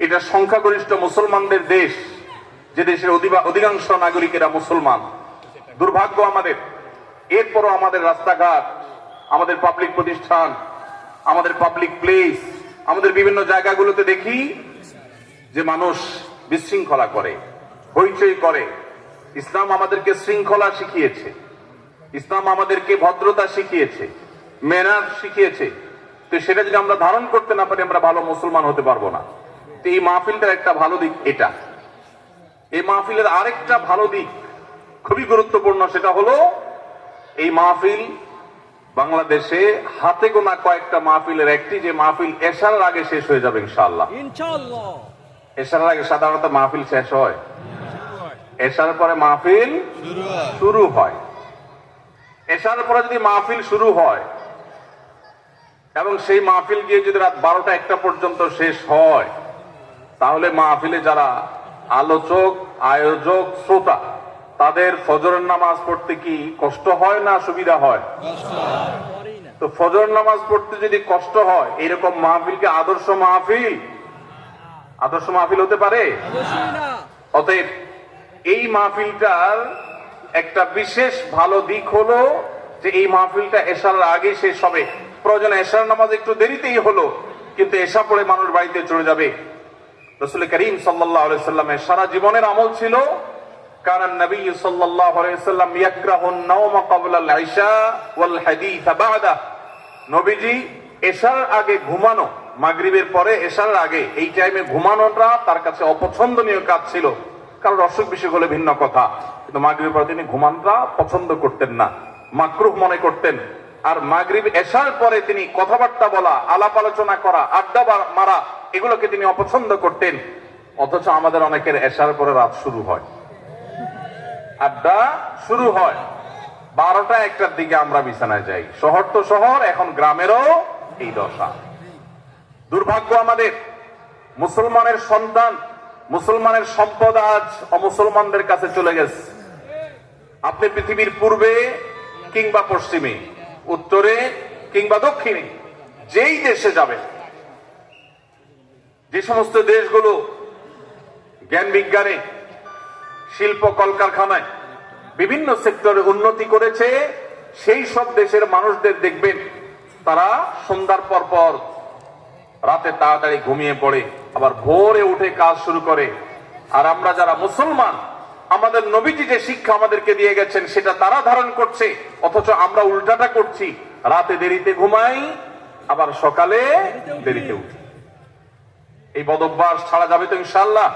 এটা সংখ্যাগরিষ্ঠ মুসলমানদের দেশ, যে দেশের অধিকাংশ নাগরিকেরা মুসলমান। দুর্ভাগ্য আমাদের। এরপরও আমাদের রাস্তাঘাট, আমাদের পাবলিক প্রতিষ্ঠান, আমাদের পাবলিক প্লেস আমাদের বিভিন্ন জায়গাগুলোতে দেখি যে মানুষ বিশৃঙ্খলা করে, হইচই করে। ইসলাম আমাদেরকে শৃঙ্খলা শিখিয়েছে। ইসলাম আমাদেরকে ভদ্রতা শিখিয়েছে মেনার শিখিয়েছে। তো সেটা যদি আমরা ধারণ করতে না পারি, আমরা ভালো মুসলমান হতে পারব না। এই মাহফিলটার একটা ভালো দিক এটা। এই মাহফিলের আরেকটা ভালো দিক খুবই গুরুত্বপূর্ণ সেটা হলো এই মাহফিল বাংলাদেশে হাতে গোনা কয়েকটা মাহফিলের একটি যে মাহফিল এশার আগে শেষ হয়ে যাবে ইনশাআল্লাহ। ইনশাআল্লাহ। এশার আগে সাধারণত মাহফিল শেষ হয়। এশার পরে মাহফিল শুরু হয়। এশার পরে যদি মাহফিল শুরু হয় এবং সেই মাহফিল গিয়ে যদি রাত বারোটা একটা পর্যন্ত শেষ হয় তাহলে মাহফিলে যারা আলোচক আয়োজক শ্রোতা তাদের ফজরের নামাজ পড়তে কি কষ্ট হয় না সুবিধা হয়? তো ফজর নামাজ পড়তে যদি কষ্ট হয় এরকম মাহফিল কি আদর্শ মাহফিল? আদর্শ মাহফিল হতে পারে? অতএব এই মাহফিলটার একটা বিশেষ ভালো দিক হলো যে এই মাহফিলটা এশার আগে শেষ হবে। প্রয়োজন এশার নামাজ একটু দেরিতেই হলো কিন্তু এশা পড়ে মানুষ বাড়িতে চলে যাবে। রসুল করিম সাল্লাহ সাল্লামের সারা জীবনের আমল ছিল কারণ নবী সাল্লাহ সাল্লাম ইয়াকরাহুন নাওমা ক্বাবলাল নবীজি এশার আগে ঘুমানো, মাগরিবের পরে এশার আগে এই টাইমে ঘুমানোটা তার কাছে অপছন্দনীয় কাজ ছিল। কারণ অসুখ বিসুখ হলে ভিন্ন কথা। কিন্তু মাগরিবের পরে তিনি ঘুমানটা পছন্দ করতেন না, মাকরুহ মনে করতেন। আর মাগরিব এশার পরে তিনি কথাবার্তা বলা, আলাপ আলোচনা করা, আড্ডা মারা এগুলোকে তিনি অপছন্দ করতেন, অথচ আমাদের অনেকের এশার পরে রাত শুরু হয়। আড্ডা শুরু হয়। বারোটা একটার দিকে আমরা বিছানায় যাই। শহর তো শহর, এখন গ্রামেরও এই দশা। দুর্ভাগ্য আমাদের। মুসলমানের সন্তান, মুসলমানের সম্পদ আজ অমুসলমানদের কাছে চলে গেছে। আপনি পৃথিবীর পূর্বে কিংবা পশ্চিমে, উত্তরে কিংবা দক্ষিণে, যেই দেশে যাবেন যে সমস্ত দেশগুলো জ্ঞান বিজ্ঞানে, শিল্প কলকারখানায় বিভিন্ন সেক্টরে উন্নতি করেছে, সেই সব দেশের মানুষদের দেখবেন তারা সন্ধ্যার পর পর রাতে তাড়াতাড়ি ঘুমিয়ে পড়ে, আবার ভোরে উঠে কাজ শুরু করে। আর আমরা যারা মুসলমান, আমাদের নবীজি যে শিক্ষা আমাদেরকে দিয়ে গেছেন, সেটা তারা ধারণ করছে, অথচ আমরা উল্টাটা করছি। রাতে দেরিতে ঘুমাই, আবার সকালে দেরিতে উঠি। এই বদভ্যাস ছাড়া যাবে তো ইনশাল্লাহ